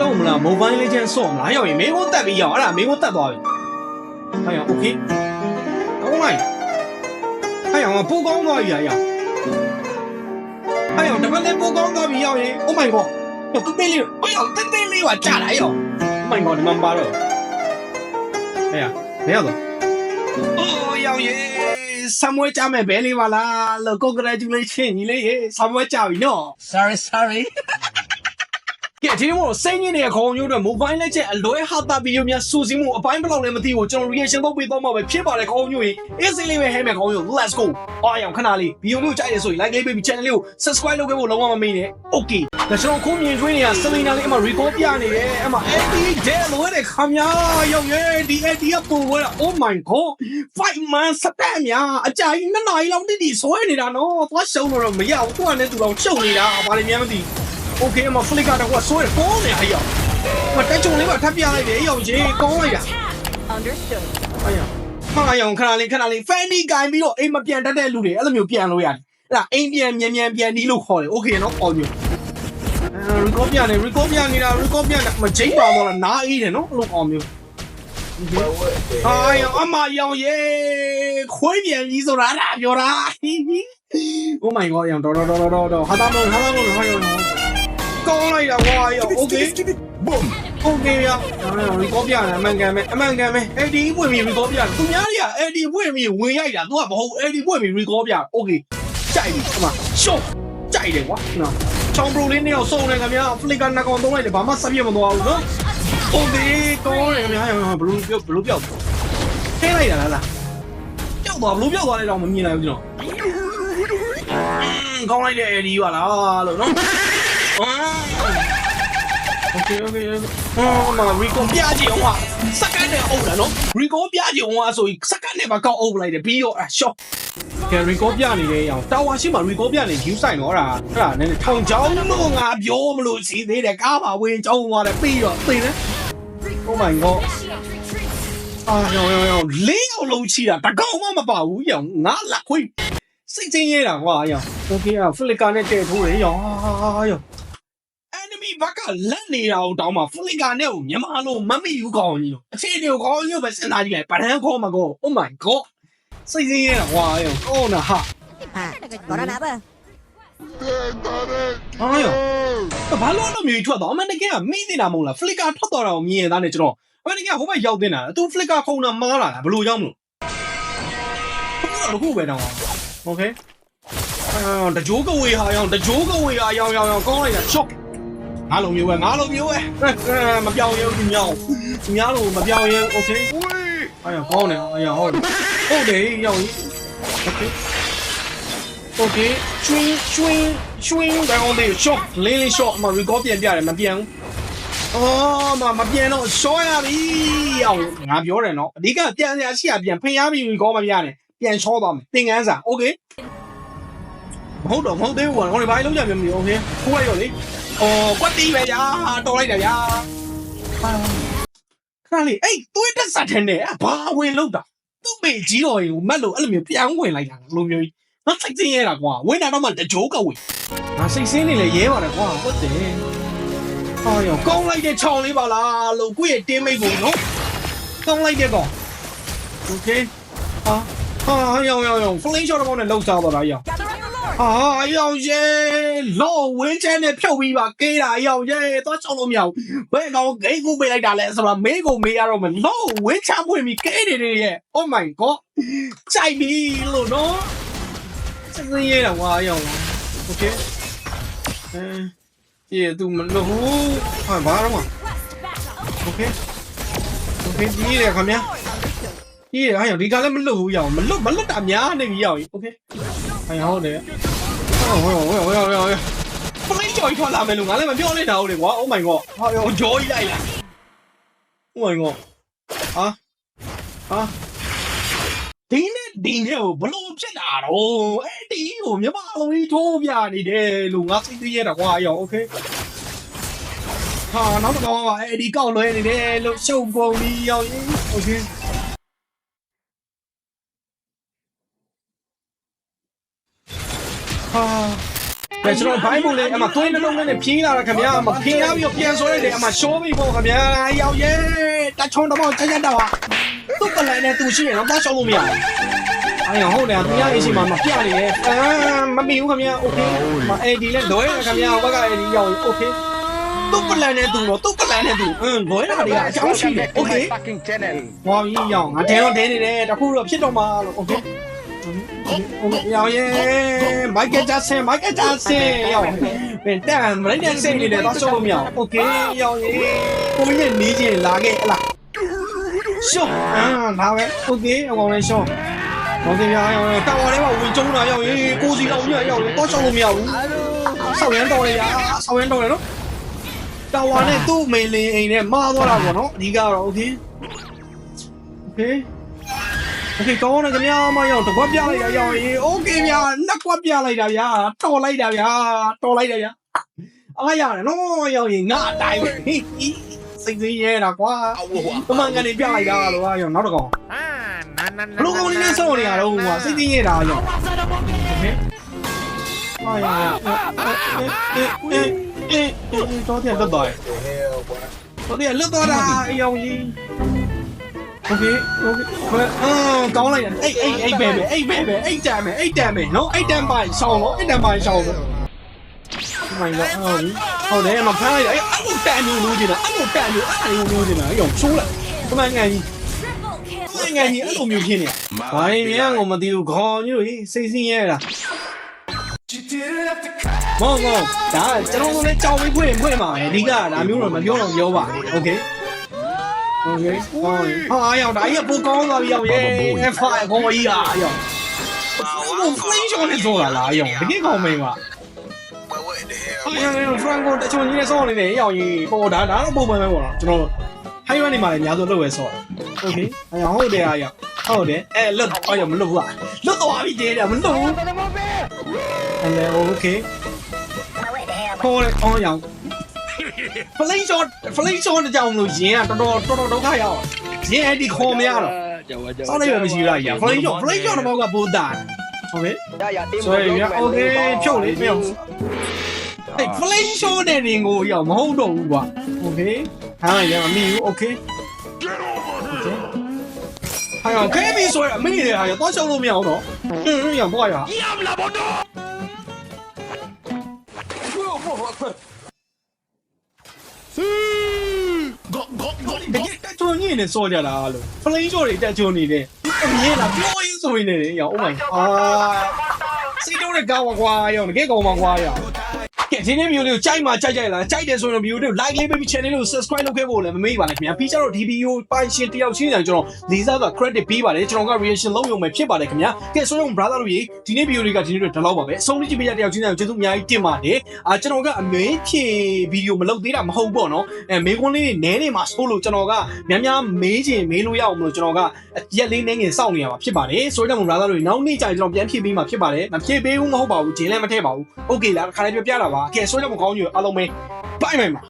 လုံးမလား mobile legend ဆော့မလားရောက်ရင်မင်းကိုတက်ပြီးရောက်အဲ့ဒါမင်းကိုတက်သွားပြီဟာရ okay ကောင်းလိုက်ဟာရပူကောင်းသွားပြီဟာရဟာရတပတ်လေးပူကောင်းသွားပြီရောက်ရင် oh my god တော့တူတေးလေးဟိုရောက်တင်းတင်းလေးကကြာလာရော oh my god ဒီမှာပါတော့ဟဲ့ရဘယ်ရောက်တော့ oh ရောက်ရင်ဆမ်ဝဲကြမယ်ဘဲလေးပါလားလို့ congratulation ညီလေးရေဆမ်ဝဲကြပြီနော် Sorry, sorry. ကဲဒီမို့စိတ်ညစ်နေတဲ့ခေါင်းမျိုးတွေ mobile legend အလွဲဟာတာဗီဒီယိုများစူးစီးမှုအပိုင်းဘယ်လောက်လဲမသိဘူးကျွန်တော် reaction လုပ်ပေးတော့မှာပဲဖြစ်ပါတယ်ခေါင်းမျိုးကြီး easy လေးပဲဟဲမယ်ခေါင်းမျိုး let's go အားရအောင်ခဏလေးဗီဒီယိုလေးကိုကြိုက်ရဆိုရင် like လေးပေးပြီး channel လေးကို subscribe လုပ်ခဲ့ဖို့လုံးဝမမေ့နဲ့ okay ဒါကျွန်တော်ခုမြင်တွေ့နေတာ Selena လေးအမ record ပြနေတယ်အမ Eddie Day လို့တဲ့ခမညာရောက်ရဲ့ဒီ Eddie ကပုံဝဲ oh my god 5 months စတဲ့များအကြိုင်နှစ်နာရီလောက်တိတိဆွဲနေတာနော်သွားရှုံးတော့မရဘူးသူကလည်းသူတော့ရှုံနေတာဘာလဲများမသိဘူး โอเคအမဖလစ်ကတော့ဆွဲတယ်ကောင်းနေအယောမတက်ကြုံလေးပါထပ်ပြလိုက်တယ်အယောကြီးကောင်းလိုက်တာ Understood. အယောဟာအယောခဏလေးခဏလေးဖန်ဒီကင်ပြီးတော့အိမ်မပြန်တတ်တဲ့လူတွေအဲ့လိုမျိုးပြန်လို့ရတယ်အဲ့ဒါအိမ်ပြန်မြန်မြန်ပြန်နီးလို့ခေါ်တယ်โอเคနော်အော်မျိုးအဲရီကောပြန်နေရီကောပြန်နေတာရီကောပြန်မချိန်ပါတော့လားနားအေးတယ်နော်အဲ့လိုအော်မျိုးဟာယောအမယောရေခွေးပြန်ကြီးဆိုတာအဲ့ဒါပြောတာ Oh my god ယောတော်တော်တော်တော်တော်ဟာတာမဟာတာမဟာယော ကောင်းလိုက်တာကွာယောโอเค Boom. โอเคရရီကောပြတယ်အမှန်ကန်ပဲအမှန်ကန်ပဲအဲ့ဒီပွင့်ပြီးရီကောပြတယ်သူများတွေကအဲ့ဒီပွင့်ပြီးဝင်ရိုက်တာ तू ကမဟုတ်အဲ့ဒီပွင့်ပြီးရီကောပြโอเคကြိုက်ပြီအမရှော့ကြိုက်တယ်ကွာနော်ချောင်းပရိုလေးနဲ့တော့စုံတယ်ခင်ဗျာဖလစ်ကနှကောင်သုံးလိုက်တယ်ဘာမှဆက်ပြမသွားဘူးနော်โอเคကောင်းတယ်ခင်ဗျာဘလူးပြောဘလူးပြောက်ထဲလိုက်တာလားလားပြောက်သွားဘလူးပြောက်သွားလိုက်တော့မမြင်နိုင်ဘူးကျွန်တော်ကောင်းလိုက်တဲ့အဲ့ဒီပါလားလို့နော် OK OK OK。哦嘛，Rico ပြကြည့်အောင်ဟာစက္ကန့်နဲ့အုပ်တာနော်။ Rico ပြကြည့်အောင်ဟာဆိုရင်စက္ကန့်နဲ့မကောက်အုပ်လိုက်တယ်ပြီးတော့အရှော့ကယ်ရီကောပြနေတဲ့အကြောင်းတာဝါရှိမှာရီကောပြနေယူဆိုင်တော့တာအဲ့ဒါနည်းနည်းထောင်ချောင်းလို့ငါပြောမလို့စီသေးတယ်ကားပါဝင်ချောင်းသွားတယ်ပြီးတော့သိနေ Oh my god အာရောရောရောလင်းအောင်လုံးချီတာတကောင်မှမပါဘူးရောင်ငါလက်ခွေးစိတ်ချင်းရဲတာကွာရောင် Okay อ่ะဖလစ်ကာနဲ့တဲ့ထိုးတယ်ရောင် လက်နေတာကိုတောင်းမှာဖလစ်ကာနဲ့ကိုမြန်မာလိုမမိဘူးကောင်းကြီးလို့အခြေအနေကိုကောင်းကြီးပဲစဉ်းစားကြည့်လိုက်ပဒန်းခေါ်မှာကော Oh my god စိတ်ချင်းရဲတာကွာရောင်ကောင်းတာဟာ Ah, ahora nada. ဟာရောဘာလို့လို့မျိုးထွက်တော့အမှန်တကယ်ကမိနေတာမဟုတ်လားဖလစ်ကာထွက်တော့တာကိုမြင်ရတာနဲ့ကျွန်တော်အမှန်တကယ်ဟိုဘက်ရောက်တင်တာသူဖလစ်ကာခုံတာမားလာတာဘယ်လိုရောက်မလို့ဘယ်လိုခုပဲတောင်းโอเคအာတကြိုးကဝေဟာရောင်တကြိုးကဝေဟာရောင်ရောင်ရောင်ကောင်းလိုက်တာ shock ငါလိုမျိုးပဲငါလိုမျိုးပဲမပြောင်းရဘူးညောင်းသူများလိုမပြောင်းရโอเคအာရကောင်းတယ်အာရဟုတ်တယ်ဟုတ်တယ်ရောက်ရင်โอเคโอเคချွင်းချွင်းချွင်းဘာအောင်တယ် shot လင်းလေး shot မ record ပြန်ပြတယ်မပြန်ဘူးအော်မမပြန်တော့ short ရပြီအောင်ငါပြောတယ်နော်အဓိကပြန်ရရှိရပြန်ဖင်ရပြီ record မပြတယ်ပြန်ချောသွားမယ်သင်ငန်းစာโอเคမဟုတ်တော့မဟုတ်သေးဘူးကွာဟိုဒီဘာလုံးကြပြန်ပြီโอเคခိုးရရောလေ ။ အော်ကွက်တီးပဲညာတော်လိုက်တယ်ဗျာ။ဟာခါလေးအဲ့သွေးတက်ဆက်တဲ့နဲ့ဘာဝင်လို့တာသူ့မေကြီးတော်ရင်မက်လို့အဲ့လိုမျိုးပြန်ဝင်လိုက်တာလိုမျိုးကြီး။ငါစိတ်ဆင်းရဲတာကွာဝင်တာတော့မှတကြိုးကဝင်။ငါစိတ်ဆင်းနေလေရဲပါတယ်ကွာဟုတ်တယ်။ဟာရောကောင်းလိုက်တဲ့ချောင်းလေးပါလားလို့ကိုယ့်ရဲ့တင်းမိတ်ကိုနော်။ကောင်းလိုက်တဲ့ကောင်။ Okay ဟာဟာရောင်ရောင်ရောင် flame shot တော့နဲ့လောက်စားတော့တာရောင် အာအယောင်ရဲလောဝင်းချမ်းနဲ့ဖြုတ်ပြီးပါကေးတာအယောင်ရဲသွားချောင်းလို့မရဘူးဘယ်ကောင်ဂိတ်ကူပေးလိုက်တာလဲဆိုတော့မေးကိုမေးရတော့မယ်လောဝင်းချမ်းပွင့်ပြီးကေးနေတယ်ရဲ့ Oh my god ကြိုက်ပြီလို့နော်စစင်းရဲတာကွာအယောင် Okay အဲဒီသူမလို့ဟာဘာတော့ Okay Okay ဒီရခမညာဒီရအယောင်ဒီကလည်းမလွတ်ဘူးရအောင်မလွတ်မလွတ်တာများနေပြီရအောင် Okay အယောင်ဟုတ်တယ်ဟောဟောဟောဟောဟောဟောဖလိကြော်ထွက်လာမယ်လို့ငါလည်းမပြောလိုက်တာဟုတ်တယ်ကွာ Oh my god ဟာရောဂျော်ကြီးလိုက်လာ Oh my god ဟာဟာဒီနဲ့ဒီနဲ့ကိုဘလို့ဖြစ်တာတော့အဲ့ဒီကိုမြမလုံးကြီးထိုးပြနေတယ်လို့ငါစိတ်သိရတာကွာရော Okay ဟာနောက်တစ်ကောင်ကအဲ့ဒီကောက်လွဲနေတယ်လို့ရှုပ်ကုန်ပြီးရော Okay ဟာ ဒါကျွန်တော်ဘိုင်းဘုံလေးအမသွေးနှလုံးနဲ့ဖြင်းလာတာခင်ဗျာအမဖြင်းရပြီးပြန်ဆွဲလိုက်တယ်အမရှိုးပြီးပေါ့ခင်ဗျာရောက်ရဲတချုံတော့ချက်ချက်တော့သူ့ပလန်နဲ့သူရှိရင်တော့တော့ရှောက်လို့မရဘူးအဲ့ရဟုတ်တယ်သူရအရှိမှမပြနေတယ်အာမမီဘူးခင်ဗျာโอเคမအေဒီလဲလွဲတယ်ခင်ဗျာဘက်ကအေဒီရောက်โอเคသူ့ပလန်နဲ့သူတော့သူ့ပလန်နဲ့သူအင်းလွဲတာတွေကအကြောင်းရှိတယ်โอเค fucking channel ဟောကြီးရောက်ငါတဲတော့တဲနေတယ်တခုတော့ဖြစ်တော့မှာလို့โอเค ရောက်ရဲမိုက်ကယ်ဂျက်ဆန်မိုက်ကယ်ဂျက်ဆန်ရောက်ဘယ်တန်မလိုက်တဲ့စိတ်နေတယ်တော့ရှော့လို့မရအောင်โอเคရောက်ရဲကိုကြီးနဲ့နေချင်းလာခဲ့ဟလားရှော့အာဒါပဲโอเคအကောင်လေးရှော့โอเคရအောင်တောင်ဝါထဲမှာဝင်ကျုံတာရောက်ရင်ကိုစီလောက်ညရောက်ရင်တော့ရှော့လို့မရဘူးဆောက်ရမ်းတော်ရရဆောက်ရမ်းတော်ရနော်တောင်ဝါနဲ့သူ့မိန်လင်းအိမ်နဲ့မားသွားတာပေါ့နော်အဓိကတော့โอเค โอเค โอเคကောင်းတယ်ခင်ဗျာမရောက်တကွက်ပြလိုက်တာရောက်ရင်โอเคဗျာနှစ်ကွက်ပြလိုက်တာဗျာတော်လိုက်တာဗျာတော်လိုက်တာဗျာအားရတယ်နော်ရောက်ရင်ငါအတိုင်းပဲဟိဟိစိတ်စင်းရဲတာကွာတမန်ကနေပြလိုက်တာလို့ရောက်နောက်တစ်ကောင် ah na na na ဘလို့ကောင်လေးနဲ့စောင့်နေရတော့ကွာစိတ်စင်းရဲတာရောက်โอเคအားရအေးအေးအေးအေးတော့တဲ့လွတ်သွားတော့တဲ့လွတ်သွားတာရောက်ရင် โอเคโอเคဟဲ့အာကောင်းလိုက်တာအိတ်အိတ်အိတ်ပဲပဲအိတ်ပဲပဲအိတ်တန်ပဲအိတ်တန်ပဲနော်အိတ်တန်ပိုင်ရှောင်းလို့အိတ်တန်ပိုင်ရှောင်းလို့မိုင်းတော့ဟုတ်ပြီဟုတ်တယ်မဖမ်းလိုက်တာအဲ့အဲ့လိုတန်မျိုးလို့နေတာအဲ့လိုတန်မျိုးအဲ့လိုမျိုးနေတာအဲ့ရောချိုးလိုက်ခမငန်ကြီးခမငန်ကြီးအဲ့လိုမျိုးဖြစ်နေတာဘာရင်မြန်ကိုမသိဘူးခေါင်းကြီးတို့စိတ်ဆင်းရဲတာမောင်ကောဒါကျွန်တော်တို့လည်းကြောင်ပြီးဖွင့်ဖွင့်ပါမယ်အဓိကဒါမျိုးတော့မပြောတော့ပြောပါနဲ့โอเค โอเคဟာရောက်တာအဲ့ပိုကောင်းသွားပြီရောက်ရဲ့ F5 ကောင်းကြီးอ่ะရောက်ဘုံ flame shot နဲ့ဆိုတာလားရောက်တကယ်ကောင်းမင်းပါဟာရောက် Franco တချို့ကြီးနဲ့ဆောင်းနေတယ်ရောက်ရင်ဟိုဒါဒါတော့ပုံမှန်ပဲပေါ့နော်ကျွန်တော် high run နေမှာလည်းအများဆုံးလုပ်ရဲဆော့โอเคအဲ့ရောက်ဟုတ်တယ်အားရောက်ဟုတ်တယ်အဲလွတ်တော့ရောက်မလွတ်ဘူးอ่ะလွတ်သွားပြီတဲ့မလွတ်ဘူးအဲ့လေโอเคခေါ်လေအော်ရောက် flame shot flame shot တကြောင်လို့ရင်ကတော်တော်တော်တော်ဒုက္ခရောက်ရင်အဲ့ဒီခေါ်မရတော့ကြောက်ကြောက်စောင်းလိုက်ရမရှိလားရင် flame shot flame shot တော့ကဘုဒ္ဓဟုတ်ကဲ့ဒါရတေးမလို့ဆိုရင် okay ဖြုတ်လေမြောက်အဲ့ flame shot တဲ့ရင်ကိုရောက်မဟုတ်တော့ဘူးကွာ okay ဟာရမမိဘူး okay 哎呀，可以说呀，没的，哎呀，到小路苗头，嗯，养不呀？养不了不着。 င်းနေစောကြတာလို့ flame shot တွေတက်ချုံနေတယ်အမြင်လားပြောရင်းဆိုရင်လည်းရော oh my အာစီတော့တဲ့ကောင်းကွာရောတကယ်ကောင်းပါကွာရောကဲ ဒီနေ့မျိုးလေးကိုကြိုက်မှကြိုက်ကြိုက်လားကြိုက်တယ်ဆိုရင်ဗီဒီယိုလေးကို like လေးပေးပြီး channel လေးကို subscribe လုပ်ခဲ့ဖို့လည်းမမေ့ပါနဲ့ခင်ဗျာပြီးကြတော့ဒီဗီဒီယိုပိုင်ရှင်တယောက်ချင်းတိုင်းကျွန်တော်လေးစားစွာ credit ပေးပါတယ်ကျွန်တော်က reaction လုပ်ရုံပဲဖြစ်ပါတယ်ခင်ဗျာကဲဆိုရင် brother တို့ရေဒီနေ့ဗီဒီယိုလေးကဒီနေ့တော့ဒီလောက်ပါပဲအဆုံးလေးကြည့်ပေးတဲ့တယောက်ချင်းတိုင်းကျေးဇူးအများကြီးတင်ပါတယ်အာကျွန်တော်ကအမေးဖြေဗီဒီယိုမလုပ်သေးတာမဟုတ်ပေါ့နော်အဲမေးခွန်းလေးနဲနေမှာစိုးလို့ကျွန်တော်ကများများမေးချင်မေးလို့ရအောင်မလို့ကျွန်တော်ကရက်လေးနဲငယ်စောင့်နေရမှာဖြစ်ပါတယ်ဆိုတော့ brother တို့နောက်နေ့ကျရင်ကျွန်တော်ပြန်ဖြေပေးမှာဖြစ်ပါတယ်မဖြေပေးဘူးမဟုတ်ပါဘူးဂျင်းလည်းမထည့်ပါဘူး okay လားခါလေးပြောပြတာပါကဲဆိုတော့မကောင်းကြီးအားလုံးပဲ bye bye ပါ